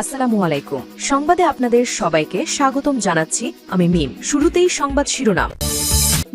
আসসালামু আলাইকুম। সংবাদে আপনাদের সবাইকে স্বাগতম জানাচ্ছি আমি মিম। শুরুতেই সংবাদ শিরোনাম।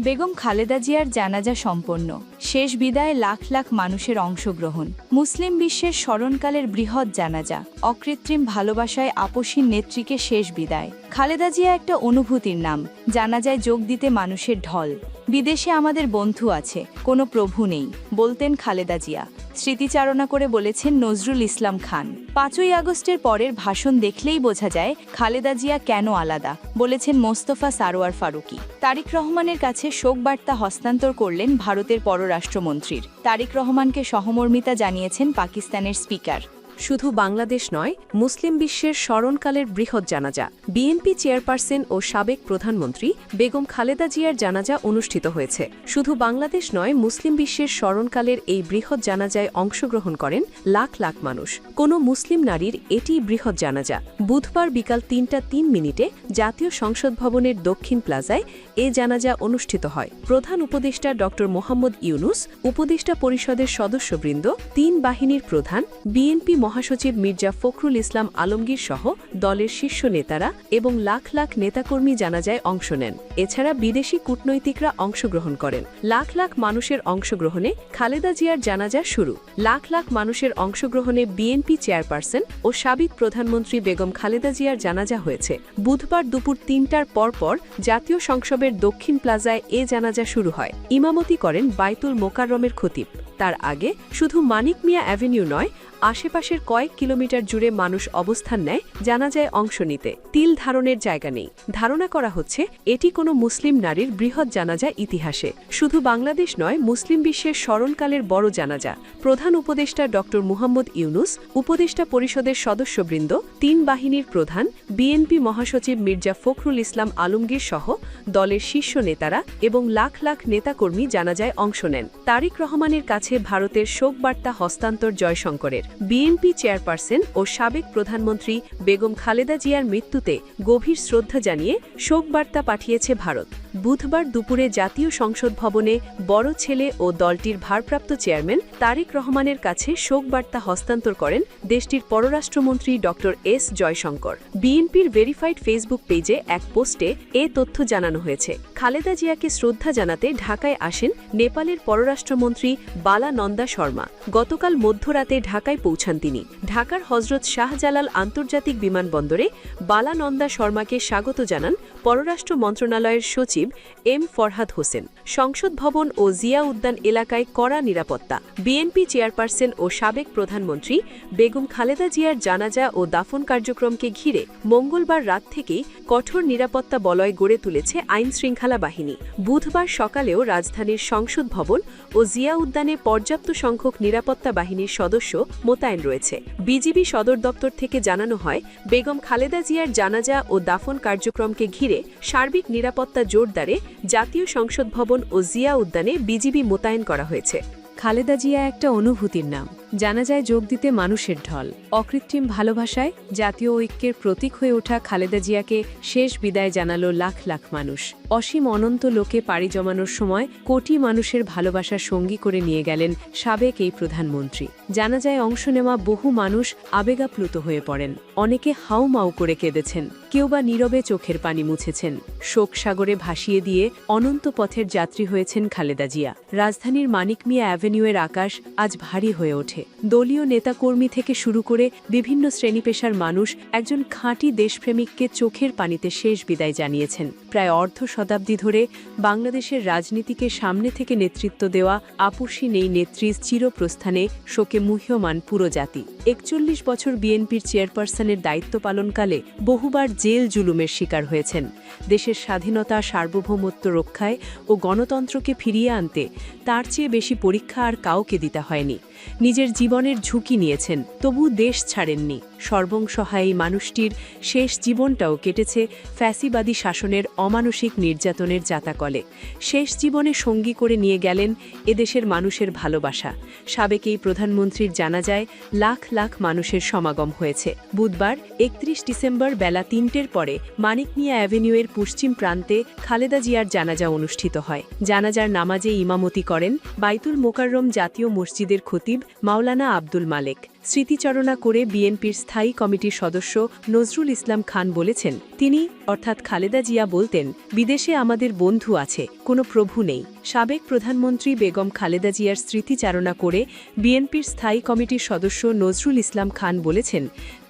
বেগম খালেদা জিয়ার জানাজা সম্পন্ন। শেষ বিদায় লাখ লাখ মানুষের অংশগ্রহণ। মুসলিম বিশ্বের স্মরণকালের বৃহৎ জানাজা। অকৃত্রিম ভালোবাসায় আপসীর নেত্রীকে শেষ বিদায়। খালেদা জিয়া একটা অনুভূতির নাম। জানাজায় যোগ দিতে মানুষের ঢল। বিদেশে আমাদের বন্ধু আছে, কোনো প্রভু নেই, বলতেন খালেদা জিয়া। স্মৃতিচারণা করে বলেছেন নজরুল ইসলাম খান। পাঁচই আগস্টের পরের ভাষণ দেখলেই বোঝা যায় খালেদা জিয়া কেন আলাদা, বলেছেন মোস্তফা সারোয়ার ফারুকি। তারিক রহমানের কাছে শোক বার্তা হস্তান্তর করলেন ভারতের পররাষ্ট্রমন্ত্রীর। তারিক রহমানকে সহমর্মিতা জানিয়েছেন পাকিস্তানের স্পিকার। শুধু বাংলাদেশ নয়, মুসলিম বিশ্বের স্মরণকালের বৃহৎ জানাজা। বিএনপি চেয়ারপারসন ও সাবেক প্রধানমন্ত্রী বেগম খালেদা জিয়ার জানাজা অনুষ্ঠিত হয়েছে। শুধু বাংলাদেশ নয়, মুসলিম বিশ্বের স্মরণকালের এই বৃহৎ জানাজায় অংশগ্রহণ করেন লাখ লাখ মানুষ। কোনো মুসলিম নারীর এটি বৃহৎ জানাজা। বুধবার বিকাল তিনটা তিন মিনিটে জাতীয় সংসদ ভবনের দক্ষিণ প্লাজায় এ জানাজা অনুষ্ঠিত হয়। প্রধান উপদেষ্টা ড মোহাম্মদ ইউনুস, উপদেষ্টা পরিষদের সদস্যবৃন্দ, তিন বাহিনীর প্রধান, বিএনপি মহাসচিব মির্জা ফখরুল ইসলাম আলমগীর সহ দলের শীর্ষ নেতারা এবং লাখ লাখ নেতাকর্মী জানাজায় অংশ নেন। এছাড়া বিদেশি কূটনৈতিকরা অংশগ্রহণ করেন। লাখ লাখ মানুষের অংশগ্রহণে খালেদা জিয়ার জানাজা শুরু। লাখ লাখ মানুষের অংশগ্রহণে বিএনপি চেয়ারপারসন ও সাবেক প্রধানমন্ত্রী বেগম খালেদা জিয়ার জানাজা হয়েছে। বুধবার দুপুর তিনটার পরপর জাতীয় সংসদের দক্ষিণ প্লাজায় এ জানাজা শুরু হয়। ইমামতি করেন বাইতুল মোকাররমের খতিব। তার আগে শুধু মানিক মিয়া অ্যাভিনিউ নয় আশেপাশের কয়েক কিলোমিটার জুড়ে মানুষ অবস্থান নেয়, জানা যায় অংশ নিতে। তিল ধারণের জায়গা নেই। ধারণা করা হচ্ছে, এটি কোনো মুসলিম নারীর বৃহৎ জানাজা ইতিহাসে। শুধু বাংলাদেশ নয়, মুসলিম বিশ্বের স্মরণকালের বড় জানাজা। প্রধান উপদেষ্টা ড মুহাম্মদ ইউনুস, উপদেষ্টা পরিষদের সদস্যবৃন্দ, তিন বাহিনীর প্রধান, বিএনপি মহাসচিব মির্জা ফখরুল ইসলাম আলমগীর সহ দলের শীর্ষ নেতারা এবং লাখ লাখ নেতাকর্মী জানাজায় অংশ নেন। তারিক রহমানের কাছে ভারতের শোকবার্তা হস্তান্তর জয়শঙ্করের। বিএনপি চেয়ারপারসন ও সাবেক প্রধানমন্ত্রী বেগম খালেদা জিয়ার মৃত্যুতে গভীর শ্রদ্ধা জানিয়ে শোকবার্তা পাঠিয়েছে ভারত। বুধবার দুপুরে জাতীয় সংসদ ভবনে বড় ছেলে ও দলটির ভারপ্রাপ্ত চেয়ারম্যান তারেক রহমানের কাছে শোকবার্তা হস্তান্তর করেন দেশটির পররাষ্ট্রমন্ত্রী ড এস জয়শঙ্কর। বিএনপির ভেরিফাইড ফেসবুক পেজে এক পোস্টে এ তথ্য জানানো হয়েছে। খালেদা জিয়াকে শ্রদ্ধা জানাতে ঢাকায় আসেন নেপালের পররাষ্ট্রমন্ত্রী বালা নন্দা শর্মা। গতকাল মধ্যরাতে ঢাকায় পৌঁছান তিনি। ঢাকার হজরত শাহজালাল আন্তর্জাতিক বিমানবন্দরে বালানন্দা শর্মাকে স্বাগত জানান পররাষ্ট্র মন্ত্রণালয়ের সচিব এম ফরহাদ হোসেন, সংসদ ভবন ও জিয়া উদ্যান এলাকায় কড়া নিরাপত্তা, বিএনপি চেয়ারপারসন ও সাবেক প্রধানমন্ত্রী বেগম খালেদা জিয়ার জানাজা ও দাফন কার্যক্রমকে ঘিরে মঙ্গলবার রাত থেকেই কঠোর নিরাপত্তা বলয় গড়ে তুলেছে আইন শৃঙ্খলা বাহিনী। বুধবার সকালেও রাজধানীর সংসদ ভবন ও জিয়া উদ্যানে পর্যাপ্ত সংখ্যক নিরাপত্তা বাহিনীর সদস্য মোতায়েন রয়েছে। বিজিবি সদর দপ্তর থেকে জানানো হয়, বেগম খালেদা জিয়ার জানাজা ও দাফন কার্যক্রমকে ঘিরে সার্বিক নিরাপত্তা জোরদারে জাতীয় সংসদ ভবন ও জিয়া উদ্যানে বিজিবি মোতায়েন করা হয়েছে। খালেদা জিয়া একটা অনুভূতির নাম। জানা যায় যোগ দিতে মানুষের ঢল। অকৃত্রিম ভালোবাসায় জাতীয় ঐক্যের প্রতীক হয়ে ওঠা খালেদা জিয়াকে শেষ বিদায় জানালো লাখ লাখ মানুষ। অসীম অনন্ত লোকে পাড়ি জমানোর সময় কোটি মানুষের ভালোবাসা সঙ্গী করে নিয়ে গেলেন সাবেক এই প্রধানমন্ত্রী। জানা যায় অংশ নেওয়া বহু মানুষ আবেগাপ্লুত হয়ে পড়েন। অনেকে হাউ মাউ করে কেঁদেছেন, কেউ বা নীরবে চোখের পানি মুছেছেন। শোক সাগরে ভাসিয়ে দিয়ে অনন্ত পথের যাত্রী হয়েছেন খালেদা জিয়া। রাজধানীর মানিক মিয়া অ্যাভিনিউয়ের আকাশ আজ ভারী হয়ে ওঠে। দলীয় নেতাকর্মী থেকে শুরু করে বিভিন্ন শ্রেণি পেশার মানুষ একজন খাঁটি দেশপ্রেমিককে চোখের পানিতে শেষ বিদায় জানিয়েছেন। প্রায় অর্ধ শতাব্দী ধরে বাংলাদেশের রাজনীতিকে সামনে থেকে নেতৃত্ব দেওয়া আপুসী নেই নেত্রীর চিরপ্রস্থানে শোকে মুহ্যমান পুরো জাতি। একচল্লিশ বছর বিএনপির চেয়ারপারসনের দায়িত্ব পালনকালে বহুবার জেল জুলুমের শিকার হয়েছেন। দেশের স্বাধীনতা, সার্বভৌমত্ব রক্ষায় ও গণতন্ত্রকে ফিরিয়ে আনতে তার চেয়ে বেশি পরীক্ষা আর কাউকে দিতে হয়নি। নিজের জীবনের ঝুঁকি নিয়েছেন, তবু দেশ ছাড়েননি। সর্বংসহায়ী মানুষটির শেষ জীবনটাও কেটেছে ফ্যাসিবাদী শাসনের অমানসিক নির্যাতনের জাতাকলে। শেষ জীবনে সঙ্গী করে নিয়ে গেলেন এদেশের মানুষের ভালোবাসা। সাবেকেই প্রধানমন্ত্রীর জানা যায় লাখ লাখ মানুষের সমাগম হয়েছে। বুধবার, একত্রিশ ডিসেম্বর বেলা তিনটের পরে মানিক মিয়া অ্যাভিনিউয়ের পশ্চিম প্রান্তে খালেদা জিয়ার জানাজা অনুষ্ঠিত হয়। জানাজার নামাজে ইমামতি করেন বাইতুল মোকাররম জাতীয় মসজিদের খতিব মাওলানা আব্দুল মালেক। স্মৃতিচারণা করে বিএনপির স্থায়ী কমিটির সদস্য নজরুল ইসলাম খান বলেছেন, তিনি, অর্থাৎ খালেদা জিয়া বলতেন, বিদেশে আমাদের বন্ধু আছে, কোনো প্রভু নেই। সাবেক প্রধানমন্ত্রী বেগম খালেদা জিয়ার স্মৃতিচারণা করে বিএনপির স্থায়ী কমিটির সদস্য নজরুল ইসলাম খান বলেছেন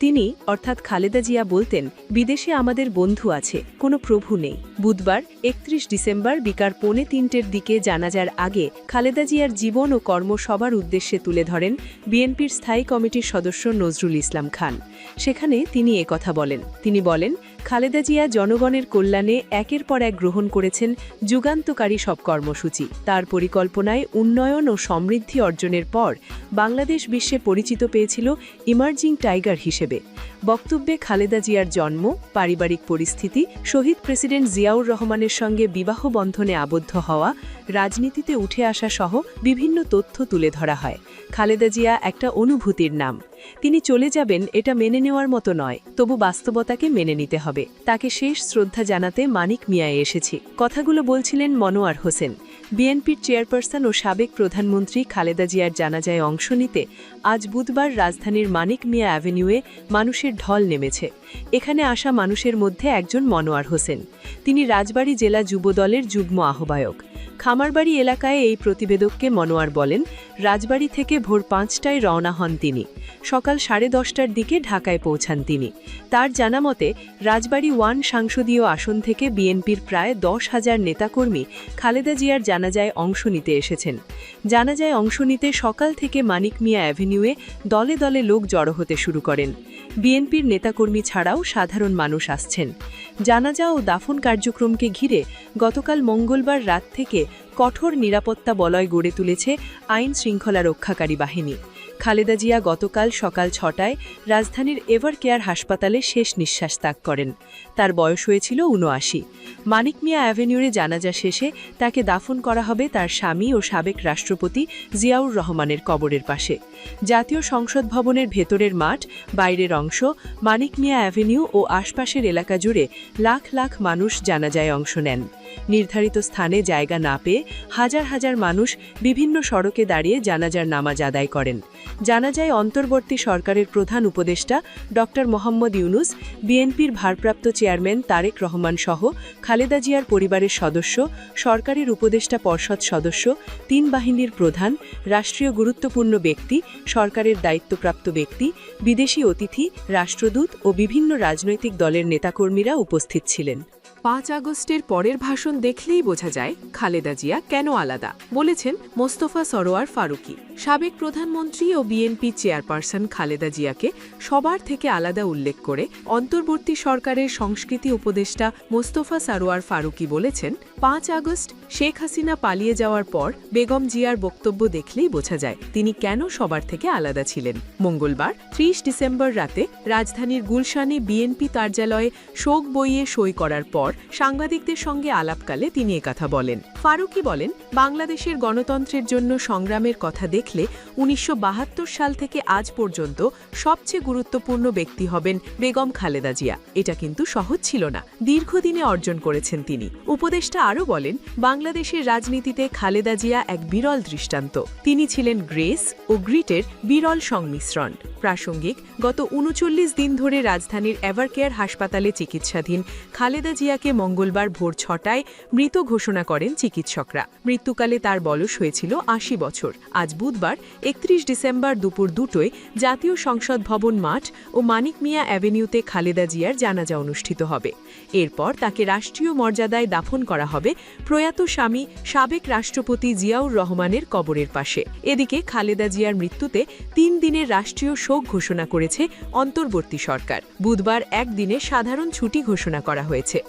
তিনি, অর্থাৎ খালেদা জিয়া বলতেন, বিদেশে আমাদের বন্ধু আছে, কোনো প্রভু নেই। বুধবার, একত্রিশ ডিসেম্বর বিকার পৌনে তিনটের দিকে জানাজার আগে খালেদা জিয়ার জীবন ও কর্ম সবার উদ্দেশ্যে তুলে ধরেন বিএনপির স্থায়ী কমিটির সদস্য নজরুল ইসলাম খান। সেখানে তিনি কথা বলেন। তিনি বলেন, খালেদা জিয়া জনগণের কল্যাণে একের পর এক গ্রহণ করেছেন যুগান্তকারী সব কর্মসূচি। তার পরিকল্পনায় উন্নয়ন ও সমৃদ্ধি অর্জনের পর বাংলাদেশ বিশ্বে পরিচিত পেয়েছিল ইমার্জিং টাইগার হিসেবে। বক্তব্যে খালেদা জিয়ার জন্ম, পারিবারিক পরিস্থিতি, শহীদ প্রেসিডেন্ট জিয়াউর রহমানের সঙ্গে বিবাহ বন্ধনে আবদ্ধ হওয়া, রাজনীতিতে উঠে আসা সহ বিভিন্ন তথ্য তুলে ধরা হয়। খালেদা জিয়া একটা অনুভূতির নাম। তিনি চলে যাবেন এটা মেনে নেওয়ার মতো নয়, তবু বাস্তবতাকে মেনে নিতে হবে। তাকে শেষ শ্রদ্ধা জানাতে মানিক মিয়ায় এসেছি। কথাগুলো বলছিলেন মনোয়ার হোসেন। বিএনপির চেয়ারপারসন ও সাবেক প্রধানমন্ত্রী খালেদা জিয়ার জানাজায় অংশ নিতে আজ বুধবার রাজধানীর মানিক মিয়া অ্যাভিনিউয়ে মানুষের ঢল নেমেছে। এখানে আসা মানুষের মধ্যে একজন মনোয়ার হোসেন। তিনি রাজবাড়ী জেলা যুবদলের যুগ্ম আহ্বায়ক। খামারবাড়ি এলাকায় এই প্রতিবেদককে মনোয়ার বলেন, রাজবাড়ি থেকে ভোর পাঁচটায় রওনা হন তিনি। সকাল সাড়ে দশটার দিকে ঢাকায় পৌঁছান তিনি। তার জানা মতে রাজবাড়ী ওয়ান সাংসদীয় আসন থেকে বিএনপির প্রায় দশ হাজার নেতাকর্মী খালেদা জিয়ার জানাজায় অংশ নিতে এসেছেন। জানাজায় অংশ নিতে সকাল থেকে মানিক মিয়া অ্যাভিনিউয়ে দলে দলে লোক জড়ো হতে শুরু করেন। বিএনপির নেতাকর্মী ছাড়াও সাধারণ মানুষ আসছেন। জানাজা ও দাফন কার্যক্রমকে ঘিরে গতকাল মঙ্গলবার রাত থেকে কঠোর নিরাপত্তা বলয় গড়ে তুলেছে আইন শৃঙ্খলা রক্ষাকারী বাহিনী। খালেদা জিয়া গতকাল সকাল ছটায় রাজধানীর এভার কেয়ার হাসপাতালে শেষ নিঃশ্বাস ত্যাগ করেন। তার বয়স হয়েছিল উনআশি মানিক মিয়া অ্যাভিনিউরে জানাজা শেষে তাকে দাফন করা হবে তার স্বামী ও সাবেক রাষ্ট্রপতি জিয়াউর রহমানের কবরের পাশে। জাতীয় সংসদ ভবনের ভেতরের মাঠ, বাইরের অংশ, মানিক মিয়া অ্যাভিনিউ ও আশপাশের এলাকা জুড়ে লাখ লাখ মানুষ জানাজায় অংশ নেন। নির্ধারিত স্থানে জায়গা না পেয়ে হাজার হাজার মানুষ বিভিন্ন সড়কে দাঁড়িয়ে জানাজার নামাজ আদায় করেন। জানাজায় অন্তর্বর্তী সরকারের প্রধান উপদেষ্টা ড মোহাম্মদ ইউনুস, বিএনপির ভারপ্রাপ্ত চেয়ারম্যান তারেক রহমান সহ খালেদা জিয়ার পরিবারের সদস্য, সরকারের উপদেষ্টা পর্ষদ সদস্য, তিন বাহিনীর প্রধান, রাষ্ট্রীয় গুরুত্বপূর্ণ ব্যক্তি, সরকারের দায়িত্বপ্রাপ্ত ব্যক্তি, বিদেশি অতিথি, রাষ্ট্রদূত ও বিভিন্ন রাজনৈতিক দলের নেতাকর্মীরা উপস্থিত ছিলেন। পাঁচ আগস্টের পরের ভাষণ দেখলেই বোঝা যায় খালেদা জিয়া কেন আলাদা, বলেছেন মোস্তফা সরোয়ার ফারুকি। সাবেক প্রধানমন্ত্রী ও বিএনপি চেয়ারপারসন খালেদা জিয়াকে সবার থেকে আলাদা উল্লেখ করে অন্তর্বর্তী সরকারের সংস্কৃতি উপদেষ্টা মোস্তফা সারোয়ার ফারুকি বলেছেন, পাঁচ আগস্ট শেখ হাসিনা পালিয়ে যাওয়ার পর বেগম জিয়ার বক্তব্য দেখলেই বোঝা যায় তিনি কেন সবার থেকে আলাদা ছিলেন। মঙ্গলবার ত্রিশ ডিসেম্বর রাতে রাজধানীর গুলশানে বিএনপি কার্যালয়ে শোক বইয়ে সই করার পর সাংবাদিকদের সঙ্গে আলাপকালে তিনি একথা বলেন। ফারুকি বলেন, বাংলাদেশের গণতন্ত্রের জন্য সংগ্রামের কথা দেখলে উনিশশো সাল থেকে আজ পর্যন্ত সবচেয়ে গুরুত্বপূর্ণ ব্যক্তি হবেন বেগম খালেদা জিয়া। এটা কিন্তু সহজ ছিল না। দীর্ঘদিনে অর্জন করেছেন তিনি। উপদেষ্টা আরও বলেন, বাংলাদেশের রাজনীতিতে খালেদা জিয়া এক বিরল দৃষ্টান্ত। তিনি ছিলেন গ্রেস ও গ্রিটের বিরল সংমিশ্রণ। প্রাসঙ্গিক, গত উনচল্লিশ দিন ধরে রাজধানীর এভারকেয়ার হাসপাতালে চিকিৎসাধীন খালেদা জিয়াকে মঙ্গলবার ভোর ছটায় মৃত ঘোষণা করেন চিকিৎসকরা। মৃত্যুকালে তার বয়স হয়েছিল আশি বছর। আজ বুধবার একত্রিশ ডিসেম্বর দুপুর দুটোয় জাতীয় সংসদ ভবন মাঠ ও মানিক মিয়া অ্যাভিনিউতে খালেদা জিয়ার জানাজা অনুষ্ঠিত হবে। এরপর তাকে রাষ্ট্রীয় মর্যাদায় দাফন করা হবে প্রয়াত স্বামী সাবেক রাষ্ট্রপতি জিয়াউর রহমানের কবরের পাশে। এদিকে খালেদা জিয়ার মৃত্যুতে তিন দিনের রাষ্ট্রীয় শোক ঘোষণা করেছে অন্তর্বর্তী সরকার। বুধবার একদিনে সাধারণ ছুটি ঘোষণা করা হয়েছে।